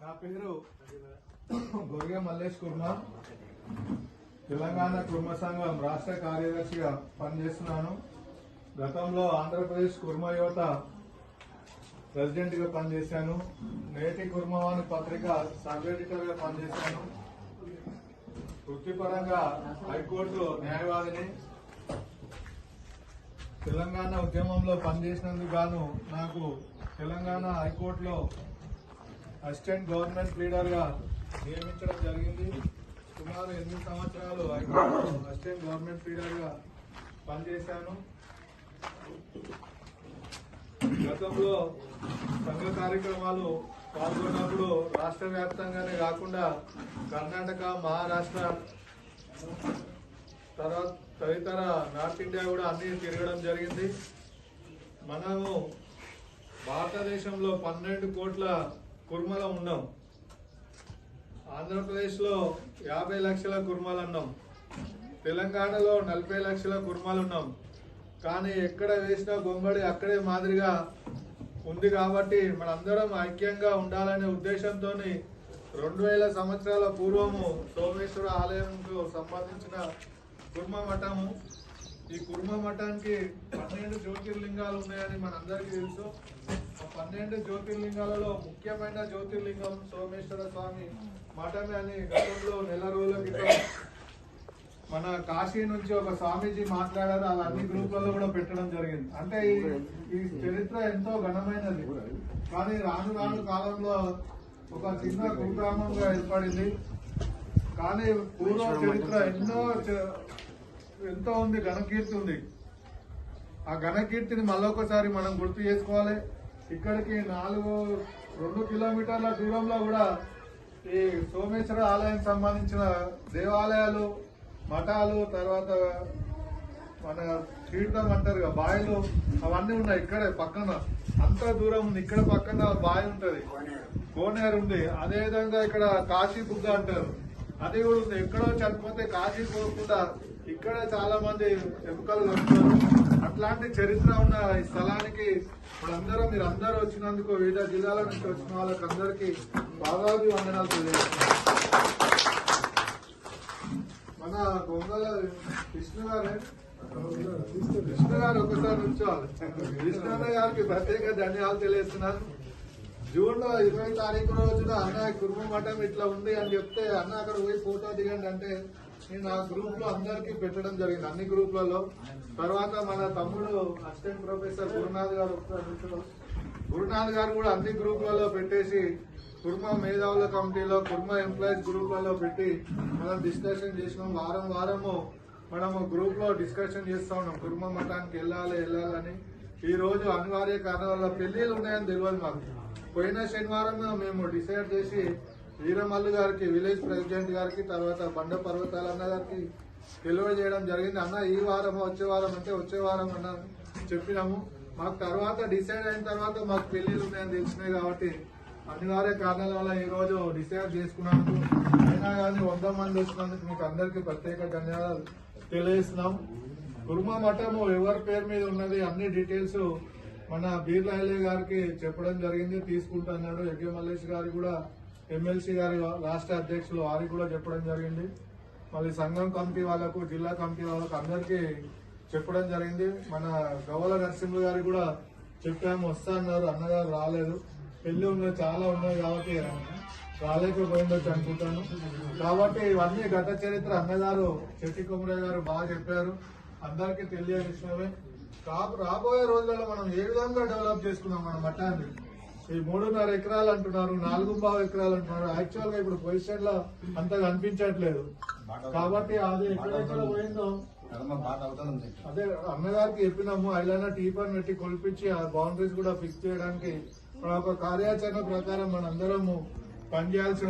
నా పేరు తెలంగాణ కుర్మ సంఘం రాష్ట్ర కార్యదర్శిగా పనిచేస్తున్నాను. గతంలో ఆంధ్రప్రదేశ్ కుర్మ యువత ప్రెసిడెంట్గా పనిచేశాను. నేటి కుర్మవాణి పత్రిక సబ్ ఎడిటర్గా పనిచేశాను. వృత్తిపరంగా హైకోర్టు న్యాయవాదిని తెలంగాణ ఉద్యమంలో పనిచేసినందుకు గాను నాకు తెలంగాణ హైకోర్టులో అసిస్టెంట్ గవర్నమెంట్ లీడర్గా నియమించడం జరిగింది. సుమారు ఎనిమిది సంవత్సరాలు హైకోర్టులో అసిస్టెంట్ గవర్నమెంట్ లీడర్గా పనిచేశాను. గతంలో సంఘ కార్యక్రమాలు పాల్గొన్నప్పుడు రాష్ట్ర వ్యాప్తంగానే కాకుండా కర్ణాటక మహారాష్ట్ర తర్వాత తదితర నార్త్ ఇండియా కూడా అన్ని తిరగడం జరిగింది. మనము భారతదేశంలో పన్నెండు కోట్ల కుర్మల ఉన్నాం. ఆంధ్రప్రదేశ్లో యాభై లక్షల కుర్మలు ఉన్నాం. తెలంగాణలో నలభై లక్షల కుర్మలు ఉన్నాం. కానీ ఎక్కడ వేసినా బొమ్మడి అక్కడే మాదిరిగా ఉంది కాబట్టి మనందరం ఐక్యంగా ఉండాలనే ఉద్దేశంతో రెండు వేల సంవత్సరాల పూర్వము సోమేశ్వర ఆలయంకు సంబంధించిన కుర్మ మఠము ఈ కుర్మ మఠానికి పన్నెండు జ్యోతిర్లింగాలు ఉన్నాయని మనందరికీ తెలుసు. ఆ పన్నెండు జ్యోతిర్లింగాలలో ముఖ్యమైన జ్యోతిర్లింగం సోమేశ్వర స్వామి మఠమే అని గతంలో నెల రోజుల క్రితం మన కాశీ నుంచి ఒక స్వామీజీ మాట్లాడారు అది అన్ని గ్రూపులలో కూడా పెట్టడం జరిగింది. అంటే ఈ ఈ చరిత్ర ఎంతో ఘనమైనది. కానీ రాను రాను కాలంలో ఒక చిన్న కుగ్రామంగా ఏర్పడింది. కానీ పూర్వ చరిత్ర ఎన్నో చ- ఎంతో ఉంది ఘనకీర్తి ఉంది. ఆ ఘనకీర్తిని మళ్ళొకసారి మనం గుర్తు చేసుకోవాలి. ఇక్కడికి నాలుగు రెండు కిలోమీటర్ల దూరంలో కూడా ఈ సోమేశ్వర ఆలయానికి సంబంధించిన దేవాలయాలు మఠాలు తర్వాత మన తీర్థం అంటారు కదా, బావిలు అవన్నీ ఉన్నాయి ఇక్కడే పక్కన. అంత దూరం ఉంది ఇక్కడ పక్కన బావి ఉంటది. కోనేరు ఉంది. అదే విధంగా ఇక్కడ కాశీ బుగ్గ అంటారు. అది కూడా ఉంది. ఎక్కడో చనిపోతే కాశీ పోకుండా ఇక్కడ చాలా మంది ఎముకలు వస్తారు అట్లాంటి చరిత్ర ఉన్న ఈ స్థలానికి మనందరం మీరు అందరూ వచ్చినందుకు వివిధ జిల్లాల నుంచి వచ్చిన వాళ్ళకి అందరికీ బాగా వందనాలు తెలియజేస్తున్నారు మన గొంగల కృష్ణ విష్ణు గారు ఒకసారి ఉంచాలి విష్ణు గారికి ప్రత్యేక ధన్యవాదాలు తెలియజేస్తున్నాను. జూన్లో ఇరవై తారీఖు రోజున అన్న కుటుంబ మఠం ఇట్లా ఉంది అని చెప్తే అన్న అక్కడ పోయి ఫోటో దిగండి అంటే నేను ఆ గ్రూప్లో అందరికీ పెట్టడం జరిగింది అన్ని గ్రూప్లలో. తర్వాత మన తమ్ముడు అసిస్టెంట్ ప్రొఫెసర్ గురునాథ్ గారు ఒకసారి గురునాథ్ గారు కూడా అన్ని గ్రూప్లలో పెట్టేసి కుర్మ మేధావుల కమిటీలో కుర్మ ఎంప్లాయీస్ గ్రూప్లలో పెట్టి మనం డిస్కషన్ చేసినాం. వారం వారము మనం గ్రూప్లో డిస్కషన్ చేస్తా ఉన్నాం. కుటుంబ మఠానికి వెళ్ళాలి వెళ్ళాలని. ఈ రోజు అనివార్య కారణాల వల్ల పెళ్ళిళ్ళు ఉన్నాయని తెలియదు మాకు. పోయిన శనివారం మేము డిసైడ్ చేసి వీరమల్లు గారికి విలేజ్ ప్రెసిడెంట్ గారికి తర్వాత బండ పర్వతాల అన్న గారికి చేయడం జరిగింది. అన్న ఈ వారం వచ్చే వారం అంటే వచ్చే వారం అన్న చెప్పినాము. మాకు తర్వాత డిసైడ్ అయిన తర్వాత మాకు పెళ్ళిళ్ళు ఉన్నాయని తెలిసినాయి కాబట్టి అనివార్య కారణాల వల్ల ఈ రోజు డిసైడ్ చేసుకున్నందుకు. అయినా కానీ వంద మంది వచ్చినందుకు మీకు అందరికీ ప్రత్యేక ధన్యవాదాలు. తెలియజేస్తున్నాం. కుర్మ మఠము ఎవరి పేరు మీద ఉన్నది అన్ని డీటెయిల్స్ మన బీర్లాయలే గారికి చెప్పడం జరిగింది. తీసుకుంటున్నాడు యజ్ఞ మల్లేష్ గారి కూడా ఎమ్మెల్సీ గారి రాష్ట్ర అధ్యక్షులు వారికి కూడా చెప్పడం జరిగింది. మళ్ళీ సంఘం కమిటీ వాళ్ళకు జిల్లా కమిటీ వాళ్ళకు అందరికీ చెప్పడం జరిగింది. మన గవ్వల నరసింహ గారు కూడా చెప్పాము వస్తా అన్నారు. అన్నగారు రాలేదు. పెళ్ళి ఉన్నది చాలా ఉన్నాయి కాబట్టి రాలేకపోయిండొచ్చు అనుకుంటాను కాబట్టి ఇవన్నీ గత చరిత్ర అన్నగారు చెట్టి కుమరయ్య గారు బాగా చెప్పారు. అందరికీ తెలియని విషయమే రాబోయే రోజులలో మనం ఏ విధంగా డెవలప్ చేసుకున్నాం మన మఠాన్ని? ఈ మూడున్నర ఎకరాలు అంటున్నారు నాలుగు బావు ఎకరాలు అంటున్నారు. యాక్చువల్గా ఇప్పుడు పొజిషన్లో అంతగా అనిపించట్లేదు. కాబట్టి అది ఎక్కడెక్కడ పోయిందో అదే అన్నగారికి చెప్పినాము. టీ పని పెట్టి కొలిపించి ఆ బౌండరీస్ కూడా ఫిక్స్ చేయడానికి. ఒక కార్యాచరణ ప్రకారం మనందరము పనిచేయాల్సిన